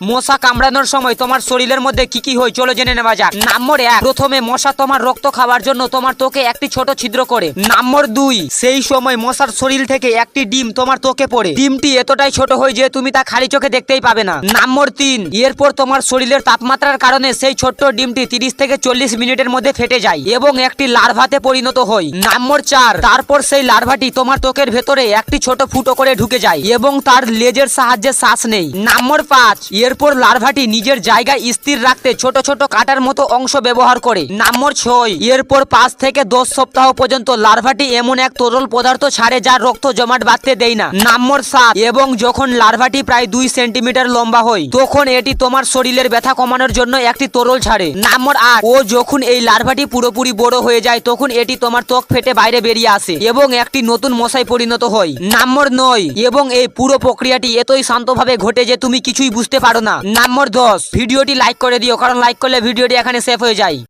মশা কামড়ানোর সময় তোমার শরীরের মধ্যে কি কি হয় চলো জেনে নেওয়া যাক। নাম্বার এক, প্রথমে মশা তোমার রক্ত খাওয়ার জন্য তোমার তোকে একটি ছোট ছিদ্র করে। নাম্বার দুই, সেই সময় মশার শরীর থেকে একটি ডিম তোমার তোকে পড়ে। ডিমটি এতটাই ছোট হয় যে তুমি তা খালি চোখে দেখতেই পাবে না। নাম্বার তিন, এরপর তোমার শরীরের তাপমাত্রার কারণে সেই ছোট্ট ডিমটি তিরিশ থেকে চল্লিশ মিনিটের মধ্যে ফেটে যায় এবং একটি লার্ভাতে পরিণত হয়। নাম্বার চার, তারপর সেই লার্ভাটি তোমার তোকের ভেতরে একটি ছোট ফুটো করে ঢুকে যায় এবং তার লেজের সাহায্যে শ্বাস নেই নাম্বার পাঁচ এরপর লার্ভাটি নিজের জায়গায় স্থির রাখতে ছোট ছোট কাটার মতো অংশ ব্যবহার করে। নাম্বার ছয়। এরপর পাঁচ থেকে দশ সপ্তাহ পর্যন্ত লার্ভাটি এমন এক তরল পদার্থ ছাড়ে যা রক্ত জমাট বাঁধতে দেয় না। নাম্বার সাত। এবং যখন লার্ভাটি প্রায় দুই সেন্টিমিটার লম্বা হয়, তখন এটি তোমার শরীরের ব্যথা কমানোর জন্য একটি তরল ছাড়ে। নাম্বার আট। ও যখন এই লার্ভাটি পুরোপুরি বড় হয়ে যায়, তখন এটি তোমার ত্বক ফেটে বাইরে বেরিয়ে আসে এবং একটি নতুন মশায় পরিণত হয়। নাম্বার নয়। এবং এই পুরো প্রক্রিয়াটি এতই শান্তভাবে ঘটে যে তুমি কিছুই বুঝতে পারো না। নাম্বার দশ। ভিডিওটি লাইক করে দিও, কারণ লাইক করলে ভিডিওটি এখানে সেভ হয়ে যায়।